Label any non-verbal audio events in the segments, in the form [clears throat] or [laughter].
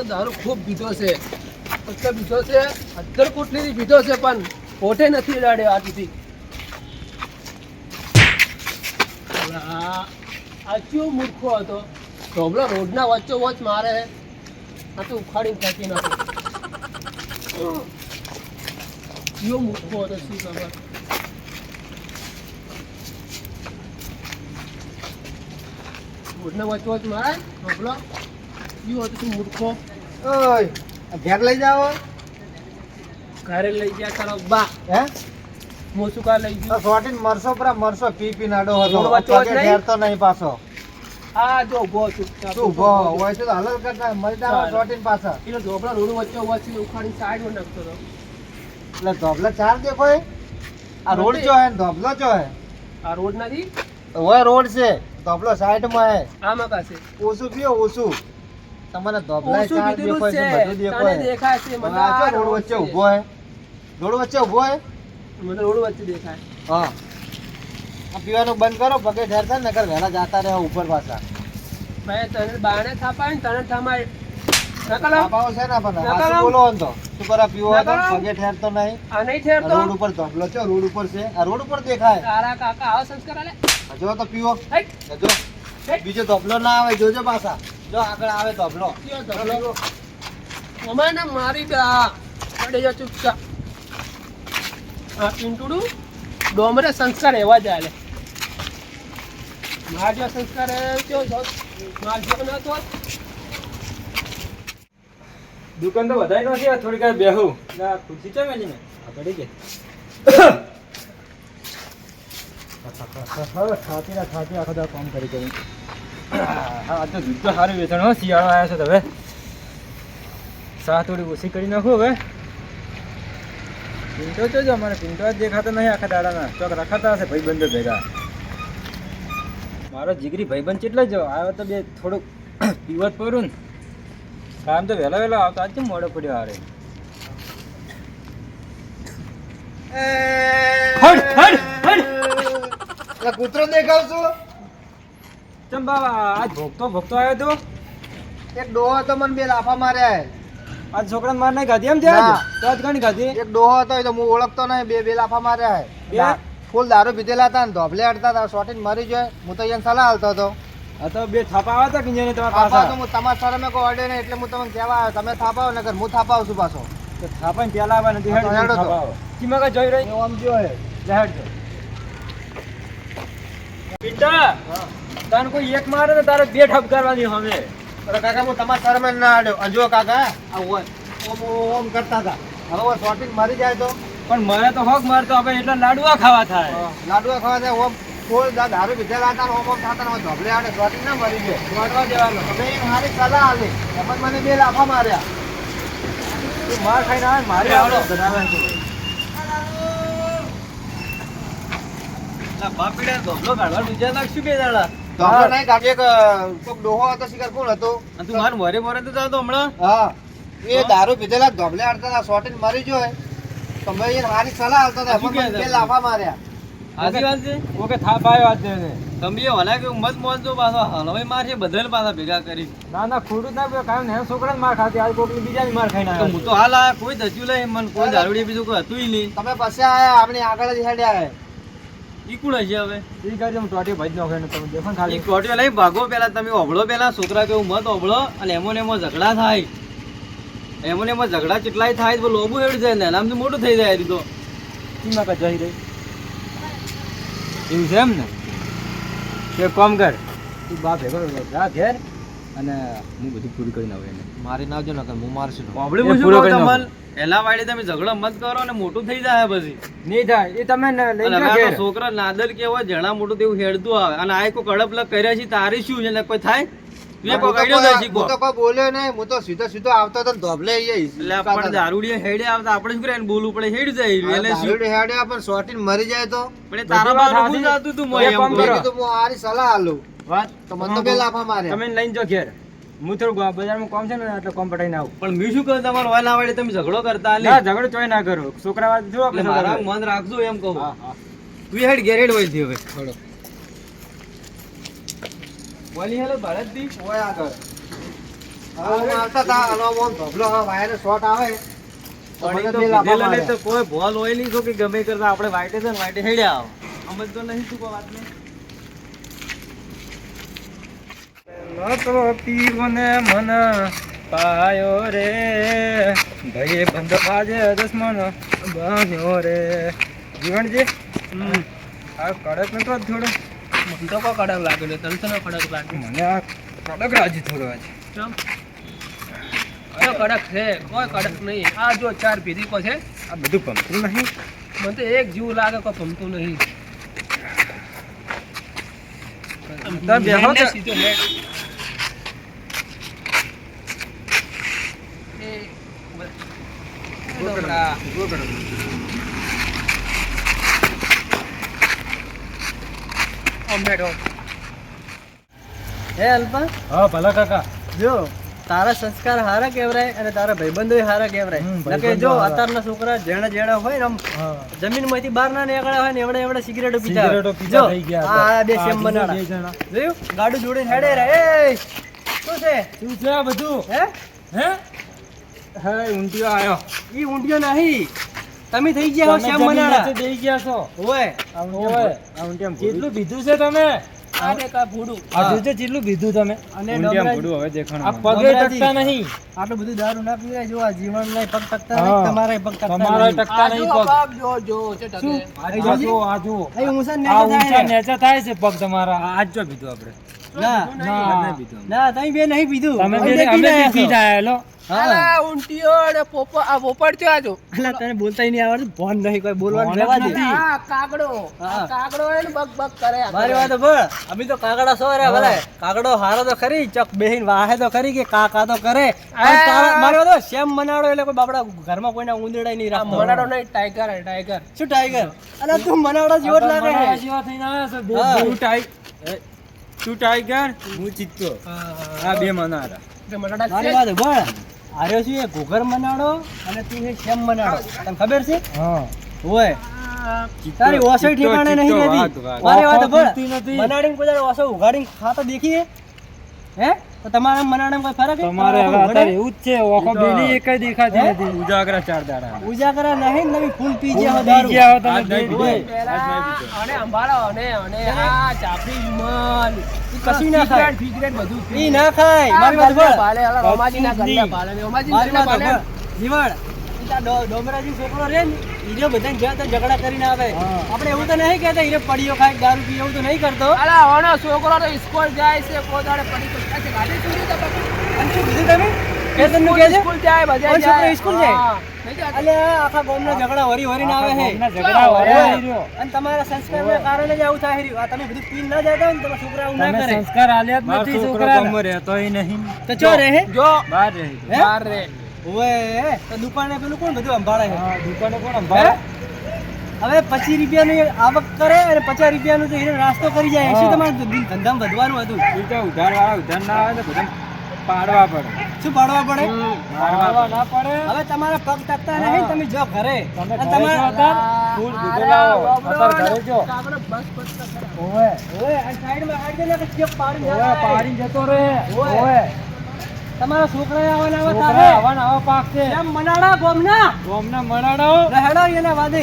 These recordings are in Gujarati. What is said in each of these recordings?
તો દારૂ ખૂબ પીધો છે. એટલે પીધો છે. અધર કોટલીથી પીધો છે, પણ પોતે નથી ઉડાડ્યો આ સુધી. આ કયો મૂર્ખો હતો? ઢોબલો રોડના વચ્ચો વચ મારે. આ તો ઉખાડીને ફેંકી નાખો. કયો મૂર્ખો હતો, શું ખબર? રોડના વચ્ચો વચ મારે? ઢોબલો કયો હતો, શું મૂર્ખો? ઓય ઘેર લઈ જાઓ. ઘરે લઈ ગયા કરો. બા હે? મોસુકા લઈ ગયો? સોટીન મરસો પરા મરસો પી પી નાડો હતો? ઘેર તો નહીં પાછો. આ જો ઊભો છું. ઊભો? હોય છે તો હાલ કરતા મરી સોટીન પાછા પેલો ઢોબળા રોડ વચ્ચે વચ્ચે ઉખાડી સાઈડમાં નાખતો હતો એટલે ઢોપલા ચાર દે કોઈ? આ રોડ જો હે ઢોપલો જો હે. આ રોડ નથી? ઓય રોડ છે. ધોબલો સાઈડમાં હે. આમાં કાશે ઓસુ પીઓ ઓછું તમને ધોબલા ચાર દેખો છે. બધું દેખો છે દેખાય છે મને આ આ રોડ વચ્ચે ઊભો હે. રોડ વચ્ચે ઊભો હે? મને રોડ વચ્ચે દેખાય. હા. આ પીવાનું બંધ કરો પગે ઠેરતા નકર વહેલા જાતા રહે ઉપર પાછા. મેં તને બાણે થાપાય ને તને થામાય. નકલ છે ને પણ નકર બોલો ને તો? શું કરો પીવો તો? પગે ઠેરતો નહીં. આ નહીં ઠેરતો. રોડ ઉપર ધોબલો છે રોડ ઉપર છે. આ રોડ ઉપર દેખાય. તારા કાકા આવો સંસ્કાર આલે. આ તો પીવો. બીજો ધોબલો ના આવે જોજો પાછા. જો આગળ આવે ધોબલો કયો ધોબલો? અમારે ને મારી દા પડે જા ચૂપચાપ. પિંટુડું ડોમરે સંસ્કાર એવા જ આલે. માર જો સંસ્કાર એ કેવો છો માર જો ન તો. દુકાન તો વધારે નથી થોડીક વાર બેહું. એટલે આ ખુરશી ચમ એની ને આ પડી ગઈ. ખાતી ના ખાતી આખો કામ કરી કરી. હા તો દૂધ તો સારું વેચાણ હો શિયાળો આવ્યો છે તો હવે સા થોડી ઓછી કરી નાખો હવે. પિંટો જો અમારે? પિંટો જ દેખાતો નહીં આખા દાડાના. ચોક રખાતા હશે ભાઈબંધો ભેગા. મારો જીગરી ભાઈબંધ કેટલો જો આવ્યો તો બે થોડુંક [clears throat] પીવત પડ્યું ને. કામ તો વહેલા વહેલા આવતો આજે મોડો પડ્યો હારે. કૂતરો દેખાવ છું ચમ બાબા આજ ભોગતો ભોગતો આવ્યો તો? એક ડોહો હતો મને બે લાફા માર્યા. આજ છોકરાને માર નહીં એમ ના. તો આજ ઘણી ખાધી એક ડોહો હતો એ તો હું ઓળખતો નહીં બે બે લાફા માર્યા બે? ફૂલ દારૂ પીધેલા હતા ને ધોબલે અડતા હતા શોટીને મરી જાય હું તો એને સલાહ હાલતો હતો. તો બે થાપા આવ્યા હતા કે જેને તમારા પાછા હું તમારા સર મેં કોઈ અડે નહીં એટલે હું તમને કહેવા આવ્યો તમે થાપાવો નકર હું થાપાવું છું પાછો. તો થાપા ને પેલા આવ્યા નથી હેડો કાંઈ જોઈ રહી? એવું આમ જો પિંટા તને કોઈ એક મારે તો તારે બે ઠપ કરવાની હવે અરે કાકા હું તમારા સર મેં ના આડ્યો. અંજો કાકા ઓમ ઓમ કરતા હતા. હવે ઓય મારી જાય તો? પણ મને તો હોક મારતો હવે એટલા લાડવા ખાવા થાય. લાડવા ખાવા થાય ઓમ કોઈ દા- દારૂ બીજા લાતા ઓમ ઓમ થતા ઓય ધોબલે આડે શોટીને ના મરી જાય. મારવા દેવાનો તમે મારી સલાહ આલી. એમાં મને બે લાફા માર્યા. તું માર ખાઈને આવે મારે લે, આવડો આવડો. ધરાવે છે ધોબલો નહીં કાઢી કોક ડોહો હતો શિકાર કોણ હતો? તું માર મોરે મોરે તો હમણાં? હા. એ દારૂ પીધેલા ધોબલે અડતા હતા મરી જોય તમે એને મારી સલાહ આલતા હતા મને બે લાફા માર્યા. વાત છે? ઓકે થાપ આવ્યો આજ તેને. તમે એ હલા કે મત મોનજો પાછો હલવાઈ માર છે બદલ પાછા ભેગા કરી. ના ના ખોટું ના પીયો કામ ને છોકરા માર ખાતી આજ કોકની બીજાની માર ખાઈ ના હું તો હાલ આ કોઈ દસ્યું લઈ મન કોઈ દારૂડી બીજું કોઈ હતું નહીં. તમે પછી આયા આપણે આગળ જ હેડ્યા હે ઈ કોણ હશે હવે? ઈ ગાડી હું ટોટી ભાઈ નો તમે દેખો ને ખાલી. ઈ ટોટીઓ લઈ ભાગો પેલા તમે ઓભળો પેલા છોકરા કેવું મત ઓભળો અને એમો ને એમો ઝઘડા થાય. એમો ને એમો ઝઘડા કેટલાય થાય તો લોબુ હેડ જાય ને આમ મોટું થઈ જાય તો કા જઈ રહી. એવું છે એમ ને? તે કોમ કર તું બા ભેગો જા ઘેર અને હું બધું પૂરું કરીને આવું એને. મારી નાખજો નકર હું મારશું. એ પૂરો. એલા વાળી તમે ઝઘડો મત કરો અને મોટું થઈ જાય પછી. નહીં થાય એ તમે લઈ છોકરા નાદર કેવો જણા મોટું તેવું હેડતું આવે. અને આ કોઈ કડપ લગ કર્યા છે તારી શું છે કોઈ થાય? ને તમે લઈને જો ઘેર. હું થોડું બજારમાં કોમ છે ને એટલે કોમ પટાઈને આવું પણ મેં શું કહું તમારો વાલ આવડે તમે ઝઘડો કરતા ના ઝઘડો ચોય ના કરો. છોકરા વાત જો આપણે મારા મન રાખજો એમ કહું. તું હેડ ગેરેડ હોય વઈ હવે. થોડો બોલી હેલો ભારતદી ઓય આગળ. હવે આવતા તા આનો આમ ધોબલો હા વાયરે શોટ આવે. મને કોઈ ભોલ હોય નહીં તો કે ગમે કરતા. આપણે વાઈટે છે ને વાઈટે હેડ્યા આવો. અમજ તો નહીં શું કોઈ વાત નહીં તો પીવને મન પાયો રે. ભયે બંધ બાજે દુશ્મન બાંધ્યો રે. જીવણજી આ કડક નતો થોડો? મને તો કો કડક લાગેલો તને તો કડક લાગે? મને આ કડક રાજી થોડો આજ. ચમ કયો કડક છે? કોઈ કડક નહીં. આ જો ચાર પીધી કો છે. આ બધું પમતું નહીં? મને તો એક જીવ લાગે કોઈ પમતું નહીં. તમે બેહો કે- સીધો હેડ. એ બસ. ડોમરા. આમ બેઠો. હે અલ્પા હા ભલા કાકા. જો તારા સંસ્કાર હારા કેવરાય અને તારા ભાઈબંધો હારા કેવરાય હમ, જો અત્યારના છોકરા જેણે જેણા હોય ને આમ જમીનમાંથી બહાર ના નીકળ્યા હોય ને એવડે એવડે સિગરેટો પીતા હોય. સિગરેટો પીતા જો, આ બે સેમ બનાડા જોયું? ગાડું જોડીને હેડે રે. એ શું છે? શું છે આ બધું? હે? હે? હે ઊંધિયો આયો. ઈ ઊંધિયો નહીં. તમે થઈ ગયા છો શ્યામ મનાળા. નીચે ગયા છો. ઓય. ઓય. આ ઊંધિયામાં કેટલું પીધું છે તમે આ દેખ ભૂડું. આ જોજો કેટલું પીધું તમે. અને ભૂડું હવે દેખાણું આ પગે ટકતા નહીં. આટલું બધું દારૂ ના પીવાય જો આ જીવન નહીં પગ ટકતા નહીં તમારે પગ ટકતા તમારા ટકતા નહીં જો પગ. જો, જો, છે ટકે. આ જો, આ જો અહીં ઊંચા ને આ ઊંચા થાય થાય છે પગ તમારા. આજ જો બીધું આપણે. ના ના ના તમે બે નહીં પીધું. તમે બે અમે આયા પી છો. જાય હેલો. હા. અલા, ઊંટિયો અને પોપો- આ પોપટ છે અલા, તને બોલતા નહીં આવડતું. ભોન નહીં કોઈ બોલવાનું રહેવા દે. નથી. કાગડો કાગડો હોય ને બગ બગ કરે મારી વાત ભળ અમે તો કાગડા સો રે ભલે. કાગડો હારો તો ખરી ચક બેહીન વાહે તો ખરી કે કા કા તો કરે. મારી વાત શેમ મનાડો એટલે કોઈ બાપડા ઘરમાં કોઈના ઉંદરડાય નહીં રાખતો. મનાડો નહીં ટાઈગર ટાઈગર શું ટાઈગર અલા તું મનાડો જેવો જ લાગે છે. જેવા થઈને આવ્યા છો બે હા. તું ટાઈગર હું ચિત્તો આ બે મનારા. મનાડા મારી વાત ભળ આર્યો છું એ ઘોઘર મનાડો અને તું એ શેમ મનાડો. તને ખબર છે? હા. ઓય. તારી ઓસો ઠેકાણે નહીં રહેતી. મારી વાત નથી. મનાડીને કોઈ ઓસો ઉઘાડીને ખાતો દેખીએ હે? તો તમારા કોઈ ફરક તમારે હવે તમારા અત્યારે એવું જ છે ઓખો બેલી એક દેખાતી નથી. ઉજાગરા ચાર દાડા. ઉજાગરા નહીં નવી ફૂલ પી ગયા હો દારૂ. ગયા હો તમે. અને અંબાળો અને અને આ ચાપડી વિમલ કશું ના ખાય. ફિગરેટ બધું ઈ ના ખાય. મારી વાત ગલ્લા પાલે, અલા રમાજીના કશું જ ગલ્લા પાલે ને ગલ્લા વાત પાલે. જીવણ ડોમરાજી છોકરો રે ને જો બધાને જ્યાં ત્યાં ઝઘડા કરીને આવે. આપણે એવું તો નહીં કહેતા ઈ રે પડીઓ ખાય દારૂ પી એવું તો નહીં કરતો. અલા છોકરો તો સ્કૂલ જાય છે પોતાડે પડી તો છે. ગાડી ચોરી તો અને શું કીધું તમે? કેતનનું કહે છે? સ્કૂલ જાય બધે ઓય છોકરો સ્કૂલ જાય? હા. નહીં જતો? અલે આખા ગામના ઝઘડા વરી વરીને આવે છે. ઝઘડા વરે ઓય. આવી રહ્યો. અને તમારા સંસ્કારના કારણે જ આવું થાય રહ્યું. આ તમે બધું પીને ના જતા ને તમારા છોકરા આવું ના કરે. સંસ્કાર આલ્યા જ નથી છોકરાને. રહેતોય નહીં. તો ચો રહે? જો. બહાર રહી. હે? બાર રે ઓય તો દુકાને પેલું કોણ બધું સંભાળે છે? હા દુકાને કોણ સંભાળે? હવે પચીસ રૂપિયાની આવક કરે અને પચાસ રૂપિયાનું તો એને નાસ્તો કરી જાય. શું તમારે ધંધામાં વધવાનું હતું? એ તો ઉધાર વાળા ઉધાર ના આવે તો બધા પાડવા પડે. શું પાડવા પડે? પાડવા ના પડે. હવે તમારા પગ તકતા નહીં તમે જો ઘરે. તમે તમારા ફૂલ દીધો લાવો. અત્યારે ઘરે જો. બસ બસ તો કરે. ઓવે સાઈડમાં હાડી દે ને કે ઓવે જતા ઓવે. ઓવે. તમારા છોકરા આવા ને આવા તારે? આવા ને આવા પાક છે. એમ મનાડા ગોમના? ગોમના મણાડો રહેડો એને વાદે.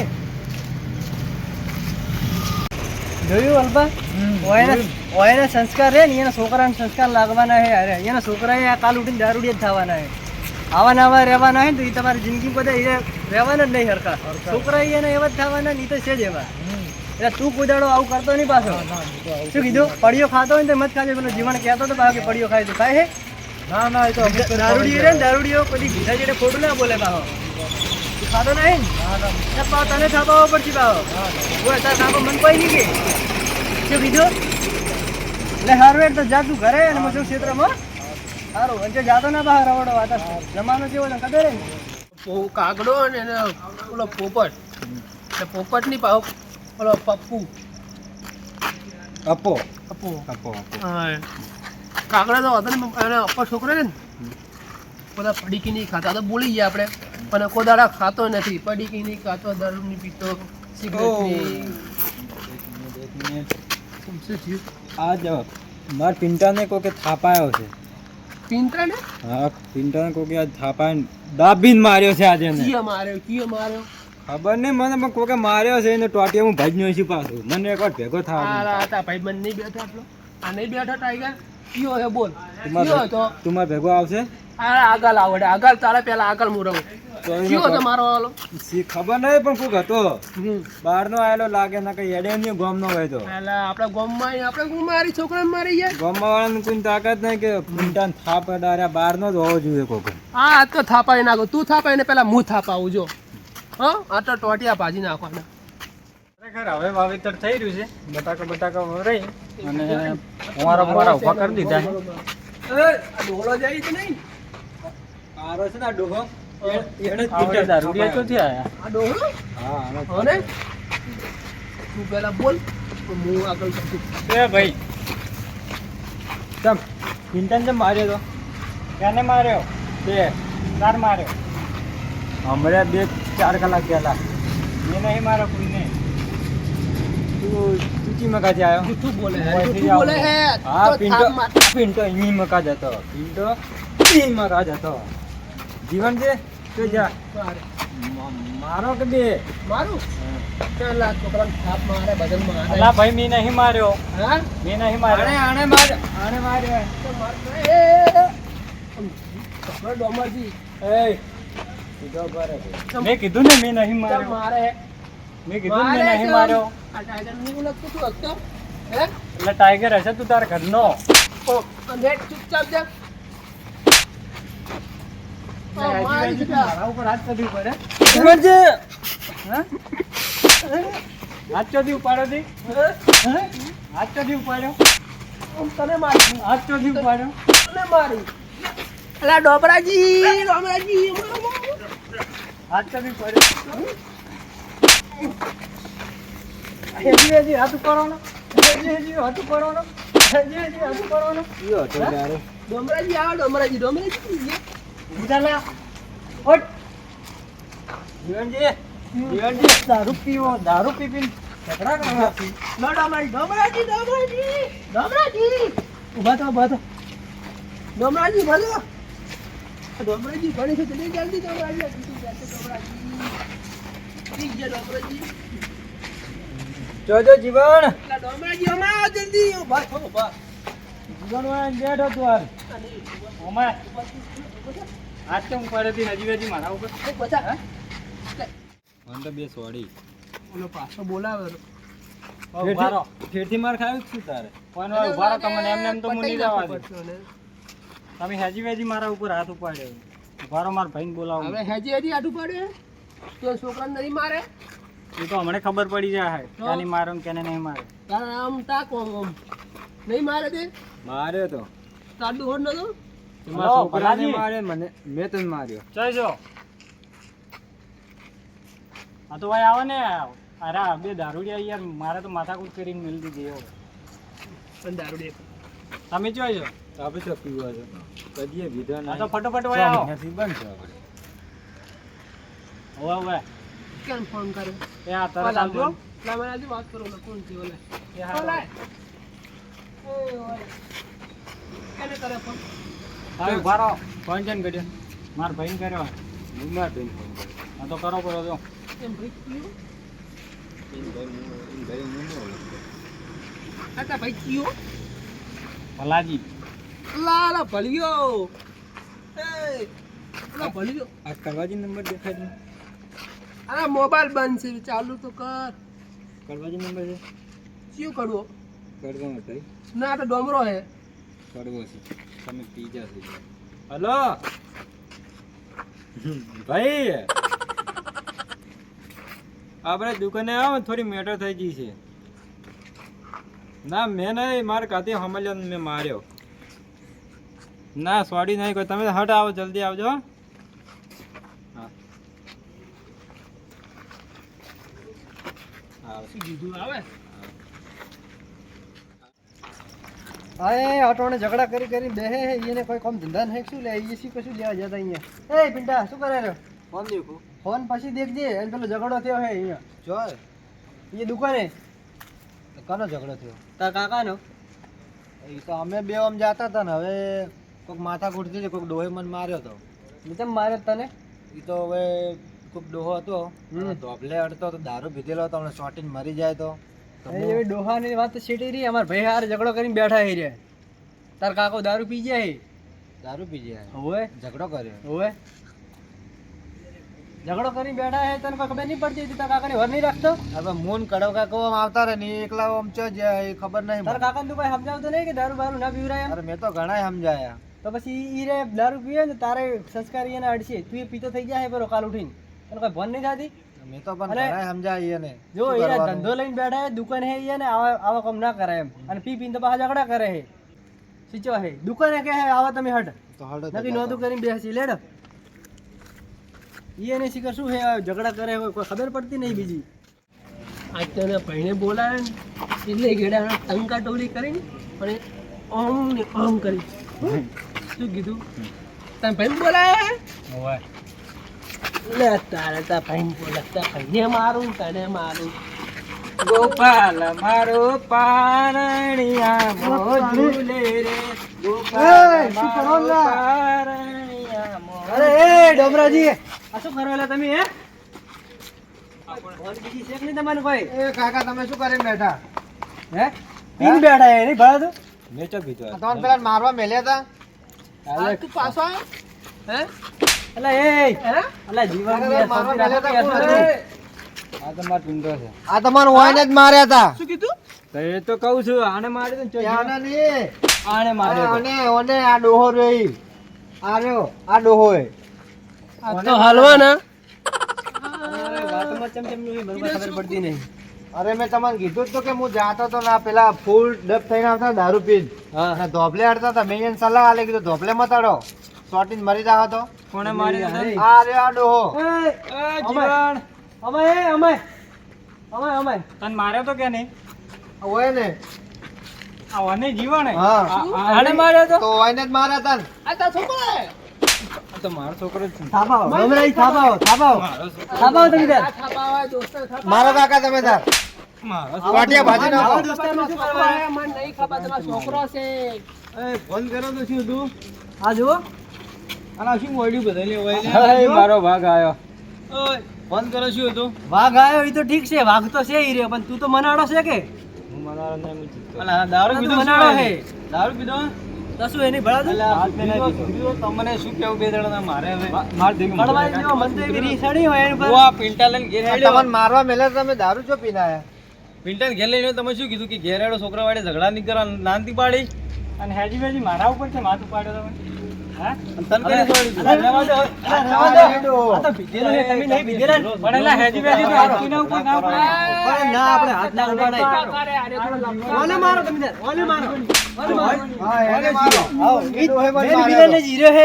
જોયું અલ્પા ઓયના ઓયના સંસ્કાર રે ને એના છોકરાને સંસ્કાર લાગવાના હે અરે. એના છોકરાએ આ કાલ ઉઠીને દારૂડિયા જ થવાના હે આવા નવા રહેવાના હે ને તો એ તમારી જિંદગી બધા એ રહેવાના જ નહીં હરખા. છોકરા એને એવા જ થવાના ને તો છે જ એવા. એટલે તું કુદાડો આવું કરતો નહીં પાછો. શું કીધું? પડીઓ ખાતો હોય ને તો મત ખાજો પેલો જીવન કહેતો તો કે પડીઓ ખાય તો ખાય હે. ના ના એ તો દારૂડિયો રે ને દારૂડિયો કદી જેડે ખોટું ના બોલે પાછો તું ખાતો નહીં? ને ને તને થાપા આવવા પડશે પાછો થાપા મન કોઈ નહીં કે. શું કીધું એટલે હારું તો જા તું ઘરે અને હું ક્ષેત્રમાં. સારું અને જાતો ના બહાર રવડો આ જમાનો જેવો ને પો- કાગડો અને ઓલો પેલો પોપટ. એટલે પોપટની પાવ પેલો પપ્પુ. અપો પપ્પુ અપો અપો હા કાગડા તો હતો ને એના અપર છોકરો ને બધા પડીકી નહીં ખાતા. તો બોલી ગયા આપણે. પણ કોઈ દાડા ખાતો નથી. પડીકી નહીં ખાતો દારૂ નહીં પીતો સિગરેટ થયું? આ જવાબ માર પિંટાને કોઈ કે થાપાયો છે. પિંતરા ને હા પિન્ટન કોકે આજ થાપાય દાબીને માર્યો છે આજે ને માર્યો કીયો માર્યો? ખબર નહીં મને પણ કોકે માર્યો છે એને ટોટિયા. હું ભાજ્યો છું પાછું. મને એકવાર ભેગો આ થવા હતા ભાઈ બંને નહીં બેઠો આટલો આ નહીં બેઠો ટાઈગર? કયો હે બોલ. કયો તો. તું માર ભેગો આવશે? અરે આગળ આવડે. આગળ તારે પેલા આગળ હું રહું. કયો હતો મારો વાલો સી ખબર નહીં પણ કોક હતો? હમ. બહારનો આયેલો લાગે ના કઈ એડે હોય તો. પેલા આપણા ગામમાં અહીં આપણે હું મારી છોકરાને મારી ગયા ગામમાં વાળાને કોઈ તાકાત નહીં કે પિન્ટાને થાપ બહારનો જ હોવો જોઈએ કોક. હા તો થાપાઈ નાખો. તું થાપાઈને પેલા હું થાપાવું જો. હા? આ તો ટોટિયા ભાજી નાખવાના. ખરેખર હવે વાવેતર થઈ રહ્યું છે. બટાકા બટાકા વરાઈ અને ફુવારા ફુવારા ઊભા કરી દીધા છે. ડોળો જાય કે નહીં? આરો છે ને આ ડોહો? એને દારૂડિયા ચોથી આયા? આ ડોહો હા અને તું પેલા બોલ તો હું આગળ કરું એ ભાઈ ચમ ચિંતન જે માર્યો તો? ક્યાંને માર્યો? બે ચાર માર્યો? હમણાં બે ચાર કલાક પહેલા. મેં નહીં મારા કોઈને? તું મકાજે આવ્યો જૂઠું બોલે હે જૂઠું બોલે હે જીવન છે તો જા મારો કે બે મારું પેલા છોકરાને થાપ મારે બદલ મારે અલા ભાઈ મેં નહીં માર્યો હા મેં નહીં માર્યો આણે માર્યો તો મારે એ, ડોમરજી એ સીધો કરે મેં કીધું ને મેં નહીં માર્યો મારે મેં કીધું ને નહીં માર્યો આ ટાઈગર નહીં ઓળખતું તું હકતો હે? એટલે ટાઈગર હશે તું તાર ઘરનો. ઓ નેટ ચૂપચાપ જા. ડોબરાજી! ડોબરાજી હાથ ચોથી ઉપાડ્યો હેજી હજી હાથ કરવાનો હજી હજી હાથ કરવાનો હજી હજી હાથ કરવાનો યો તો યાર ડોમરાજી આવો ડોમરાજી ડોમરાજી બુધાલા ઓટ જીવનજી જીવનજી દારૂ પીવો દારૂ પી પીને ઝઘડા કરવા નો ડોમરાજી ડોમરાજી ડોમરાજી ડોમરાજી ઊભા થા ઊભા થા ડોમરાજી ભલો ડોમરાજી ભણી છે જલ્દી જલ્દી ડોમરાજી ડોમરાજી ઠીક છે, ડોમરાજી. જોજો જીવન. જીવન બેઠો તું ઓમાં હાથ કેમ ઉપાડે હતી હજી મારા ઉપર મને તો બે સોડી ઓલો પાછો બોલાવે ફેરથી માર ખાયું છું તારે. પણ હવે ઉભારો તમને એમને એમ તો હું નહીં તમે હેજી વેજી મારા ઉપર હાથ ઉપાડ્યો. ઉભારો માર ભાઈને બોલાવો. હવે હેજી હેજી હાથ ઉપાડ્યો તો છોકરા નહીં મારે? એ તો હમણે ખબર પડી જાય કેને મારો ને ક્યાંને નહીં મારે. તારા આમ તાક આમ આમ નહીં મારે તે? મારે તો. તાડું હોડ નતો મારા છોકરાને મારે મને મેં તને માર્યો. ચાલ જો. હા તો ભાઈ આવો ને. અરે બે દારૂડિયા યાર મારે તો માથાકૂટ કરીને મેળ દીધી એવો પણ દારૂડિયા. તમે જોઈ છો આપણે તો પીવા છો કદીએ વિધા ના તો ફટોફટ ભાઈ આવો. નથી બંધ છે આપણે હવે હવે. કેમ ફોન કરે એ આ તરત આવજો લા મને આજે વાત કરો ને કોણ છે ઓલા એ હા ઓલા કેને કરે ફોન હા ઊભા રહો. ફોન કેમ કર્યો માર ભાઈને કર્યો હું માર ભાઈને ફોન કર્યો. હા તો કરો કરો જો. કેમ ભાઈ કયો આ તા ભાઈ કયો ભલાજી. લા લા ભલિયો. એ ભલિયો. આ કરવાજી નંબર દેખાય અરે મોબાઈલ બંધ છે ચાલુ તો કર. કરવાજી નંબર છે? શું કરવો કરવો નથી ના આ તો ડોમરો હે કરવો છે. તમે પીજા છે. હલો? ભાઈ! આપણે દુકાને આવો થોડી મેટર થઈ ગઈ છે. ના મેં નહીં મારે કાતે ને મેં માર્યો. ના સોરી નહીં કોઈ તમે હટ આવો જલ્દી આવજો હો. હા હા શું કીધું આવે અરે અટોણે ઝઘડા કરી કરી બેહે હે એને કોઈ કામ ધંધા નહીં શું લે એ શી કશું લેવા જતા અહીંયા? એ પિંટા શું કરે રહ્યો? ફોન દેખું. ફોન પછી દેખજે એને પેલો ઝઘડો થયો હે અહીંયા. જો એ. દુકાને? કાનો ઝઘડો થયો? તાર કાકાનો? એ તો અમે બે આમ જતા હતા ને હવે કોઈક માથા હતી કોઈક ડોહે મને માર્યો હતો કેમ માર્યો તને? એ તો હવે કોઈક ડોહો હતો. ધોબલે અડતો તો દારૂ પીધેલો હતો હમણાં શોર્ટિંગ મરી જાય તો. એ એવી ડોહાની વાત છેટી રહી અમાર ભાઈ હારે ઝઘડો કરીને બેઠા હી રે તાર કાકો દારૂ પી જાય દારૂ પી જાય હોવે. ઝઘડો કર્યો. હોવે. ઝઘડો કરી બેઠા હે તને ખબર નહીં પડતી હતી? તાર કાકાને વર નહીં રાખતો? હવે મૂન કડવ કાકો આમ આવતા રહે ને એકલા આમ ચો જાય એ ખબર નહીં તાર. કાકાને તું કોઈ સમજાવતો નહીં કે દારૂ બારૂ ના પીવરાય? અરે મેં તો ઘણા સમજાયા. તો પછી ઈ રે દારૂ પીવે ને તારે સંસ્કારી એને અડશે. તું એ પીતો થઈ જાય બરો કાલ ઉઠીને. તને કોઈ ભણ નહીં થતી? મેં તો પણ ઘણા સમજાય એને. જો એ ધંધો લઈને બેઠા હે દુકાન હે એને આવા આવા કામ ના કરાય એમ. અને પી પીને તો પાછા ઝઘડા કરે હે. સિચો હે. દુકાને કે હે આવા તમે હટ. તો હટ તો જાતો. નોંધું કરીને બેસી લેડ. ઈ એને શીખર શું હે ઝઘડા કરે હોય કોઈ ખબર પડતી નહીં બીજી. આજ તને ભાઈને બોલાવે ને એટલે ઘેડા ટંકા ટોળી કરીને પણ ઓમ ને ઓમ કરી. શું કીધું? તમે ભાઈ બોલાવે લે તારે તાર ભાઈને બોલાવે તાર ભાઈને મારું તને મારું ગોપાલ મારો પારણિયા મોજુલે રે. ગોપાલ મારો પારણિયા મોજુલે. અરે એ ડોમરાજી. આ શું કરો એલા તમે હે? બીજી છે નહીં તમારે ભાઈ એ કાકા તમે શું કરીને બેઠા? હે? પીન બેઠા નહીં તું. કીધું તમને પેલા મારવા મેલ્યા હતા. તું પાછો હે? અલા એ અલા જીવન અરે, ની મારવા શાંતિ રાખો મેલ્યા તા યાર. કોણ? આ તો ટુંડો છે. આ તમારું વાઈને જ માર્યા હતા શું કીધું? એ તો કહું છું આને માર્યો તો ને નહીં. આને માર્યો તો. ઓને આ ડોહો રહી આ રહ્યો આ ડોહો એ. તો હલવાના અરે વાતમાં ચમ ચમનું બરોબર ખબર પડતી નહીં. અરે મેં તમને કીધું જ તો કે હું જાતો તો ના પેલા ફૂલ ડબ થઈને આવતા દારૂ પીન. હા. ધોપલે અડતા હતા મેં એને સલાહ આલે કીધું ધોપલે મતાડો. શોર્ટિંગ મરી જાવ તો. કોણે મારી તો? આ રે આ ડોહો. એ એ જીવન. અમે એ અમે અમે અમાય. તને માર્યો તો કે નહીં? ઓય ને. આ વને જીવન હા. આને માર્યો તો? તો ઓયને જ માર્યા તન. આ તો મારો છોકરો જ છે. થાપાવો થાપાવો થાપાવો. મારો છોકરો થાપાવો તમે તાર મારો કાકા તમે તાર ભાજી નાખો. શું કરવાનું? એ ફોન કર્યો તો શું તું? આ જુઓ. આના શું મોડ્યું બધાને હોય ને? મારો ભાગ આવ્યો ઓય, ફોન કરો શું હતું? વાઘ આવ્યો એ તો ઠીક છે વાઘ તો છે ઈ રે પણ તું તો મનાડો છે કે? હું મારો નહીં હું અલા, દારૂ તું પીધો મનાડો હે. હે? દારૂ પીધો? તો શું એની ભળા. પીધો તમને શું કેવું બે જણા મારે હવે? મા- માર ધીમે કડવાઈ જેવો મન તો એવી રીસ હોય એની પર. હું પિંટા લઈને ઘેર તમને મારવા મેલા તો તમે દારૂ ચો પીને આયા પિંટાને ઘેર લઈને તમે શું કીધું કે ઘેર છોકરા વાળે ઝઘડા નહીં કરવા નાનથી પાડી? અને હેજી વેજી મારા ઉપર છે માથું પાડ્યો તમે?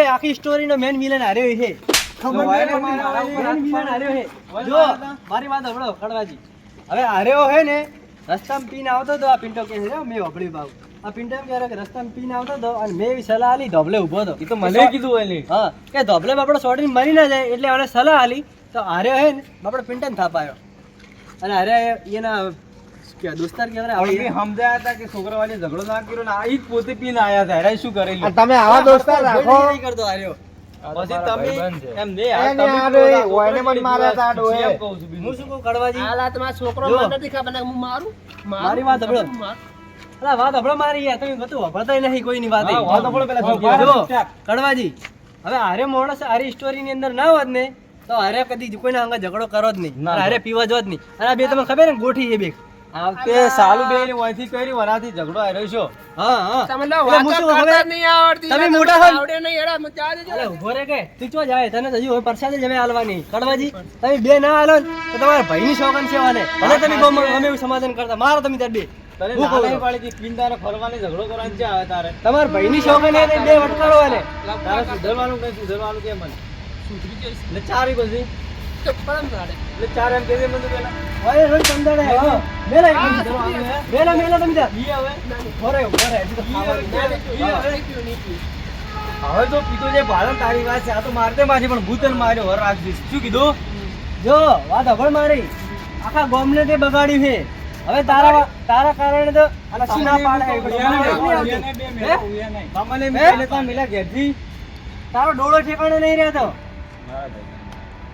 આખી સ્ટોરી નો મેન મિલન હાર્યો છે. જો, મારી. વાત. હવે હાર્યો હે ને રસ્તામાં પીને આવતો તો આ પિન્ટો કે મેં વાપર્યું બાબુ આ પિન્ટો એમ કહે છે કે રસ્તામાં પીને આવતો હતો અને મેં એવી સલાહ આલી ધોબલે ઊભો હતો. એ તો મને કીધું હોય હા કે ધોબલે બાપડો સોડીને મરી ના જાય એટલે મને સલાહ આલી તો હાર્યો હે ને બાપડો પિન્ટન થાપાયો. અને હારે એના શું દોસ્તાર કહેવાય આપણે સમજાયા હતા કે છોકરા વાળે ઝઘડો ના કર્યો ને આ પોતે પીને આયા હતા. હેરાન શું કરેલું? તમે આવા દોસ્તાર રાખો. નહીં કરતો હાર્યો પછી એમ મને માર્યા. કહું છું બીજું. હું શું છોકરો મને નથી ખબર. હું મારું? મારી વાત સાંભળો. અલા વાત સાંભળો મારી યાર તમે બધું વાપરતાય નહીં કોઈની વાત વાત સાંભળો પેલા જો. કડવાજી હવે હારે માણસ આરી સ્ટોરી ની અંદર ના હોત ને તો હારે કદી કોઈના અંગે ઝઘડો કરો જ નહીં. આરે હારે પીવા જો જ નહીં. અને આ બે તમને ખબર ને ગોઠી એ બે આવતે વખતે બે બેયને ઓયથી કરી વરાથી ઝઘડો આવ્યો છો હા હા. તમે વાતો શું કરતા નહીં આવડતી તમે મોટા હો આવડે નહીં એડા હું ચાલે અરે ઊભો રે કે તું ચો જાય? તને તો હજી હવે પ્રસાદ જ હવે કડવાજી તમે બે ના આલો ને તો તમારા ભાઈની શોખન છે વાને ભલે તમે ગમે એવું સમાધાન કરતા મારો તમે તાર ના ને બે વટકારો તારે સુધરવાનું કઈ સુધરવાનું મને? એટલે ચાર પછી. એટલે ચાર એમ મને પેલા. રોજ મેલા? મેલા મેલા ઈ હવે? ભરે ભરે તો હવે પીતો જે ભાડમ તારી વાત છે. આ તો મારતે મારી પણ ભૂતન માર્યો વર રાખજે. શું કીધું? જો વાત હભળ મારી. આખા ગામને તે બગાડી છે. હવે તારા તારા કારણે તો પછી ના પાડે? તમને હે? તો મિલે ઘેરથી. તારો ડોળો ઠેકાણે નહીં રહેતો.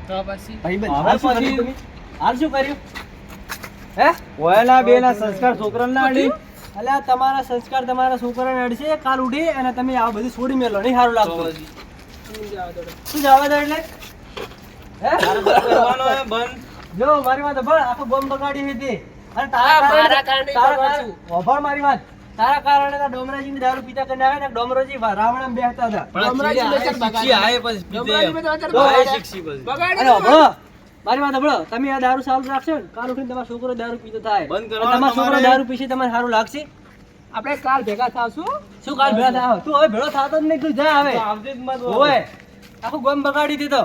તો પછી? હાલ શું પછી- કર્યું હે? ઓયલા બેના સંસ્કાર છોકરાને ના અડી અલ્યા તમારા સંસ્કાર તમારા છોકરાને અડશે કાલ ઉડી અને તમે આ બધું છોડી મેલો નહીં સારું લાગતું. શું જવા દો એટલે? હે? કરવાનો હે બંધ. જો મારી વાત ભણ આખો બોમ્બ બગાડી હતી અને તારા કારણે. કારણે મારી વાત. તારા કારણે તો ડોમરાજી દારૂ પીતા કરીને આવે ને ડોમરાજી રાવણા બેહતા હતા. ડોમરાજી ડમરાજી આ બેચાર શીખી પછી ડોમરાજી આયે. બગાડી. મારી વાત હભળો તમે આ દારૂ સારું રાખશો ને કાલ ઉઠીને તમારો છોકરો દારૂ પીતો થાય. બંધ કરો તમારો છોકરો દારૂ પીશે તમને સારું લાગશે. આપણે કાલ ભેગા થાશું શું કાલ ભેગા થાવ? તું હવે ભેળો થતો જ નહીં તું જા હવે. તો આવજે જ મત ઓય આખું ગમ બગાડી દીધો.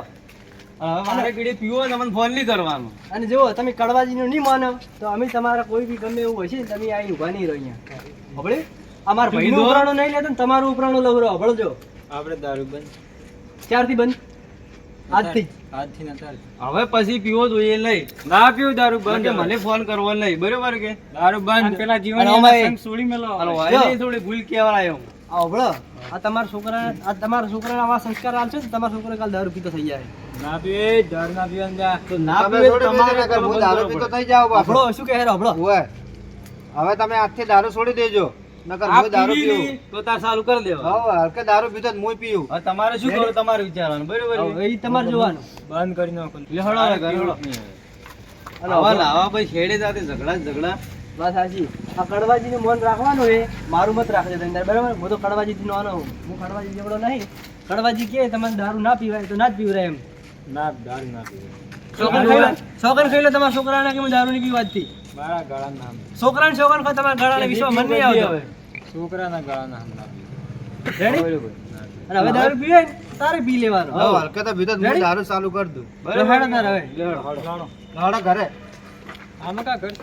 મારે કીડી પીવો ને મને ફોન નહીં કરવાનો. અને જુઓ તમે કડવાજીનું નહીં માનો તો અમે તમારા કોઈ બી ગમે એવું હશે ને તમે અહીં ઊભા નહીં રહો અહીંયા. હભળે? અમારા ભાઈનું ઉપરાણું નહીં લેતો ને તમારું ઉપરાણું લવરો હભળજો આપણે દારૂ બંધ. ક્યારથી બંધ? આજથી. આજથી ના હવે પછી પીવો જોઈએ લઈ ના પીવું દારૂ બંધ. મને ફોન કરવો નહીં. બરોબર કે? દારૂ બંધ. પેલા જીવન છોડી મેલો. જો. થોડી ભૂલ કહેવાય આવ્યો આ આ તમારા છોકરા આ તમારા છોકરાને આવા સંસ્કાર આલશો ને તમારા છોકરા કાલ દારૂ પીતો થઈ જાય. ના પીવે દારૂ ના જા. તો ના પીવે તો તમારે કરવું બંધ કરવું પડે. હભળો શું કહે હભળો હવે તમે આજથી દારૂ છોડી દેજો. નકર હું દારૂ પીવી પીવું. તો તાર ચાલુ કરી દેવા હવે હલકે દારૂ પીતો પીવું. હવે તમારે શું કરવું? તમારે વિચારવાનું. બરોબર એ તમારે જોવાનું. બંધ કરી નાખો. લે હળો હળો. આવા લાવા પછી છેડે સાથે ઝઘડા જ ઝઘડા. વાત સાચી આ કડવાજીનું મન રાખવાનું એ મારું મત રાખજો તમે બરાબર? હું તો કડવાજી હું. હું કડવાજી જેવડો નહીં. કડવાજી કે તમારે દારૂ ના પીવાય તો ના જ પીવરાય એમ. ના દારૂ ના પીવે. છોકરા ખાઈ લો. છોકરા તમારા છોકરાને કે દારૂ વાતથી મારા ગળા નામ છોકરા છોકરા ખાય તમારા ગળાને વિશ્વ મન નહીં આવતો છોકરાના ગળા નામ ના પીવે. રેડી અને હવે દારૂ પીવે તારે પી લેવાનો. હવે હલકે તો પીતો હું? દારૂ ચાલુ કરી દઉં. બરાબર તારે હવે. હાડા ઘરે. આમાં કા કરશે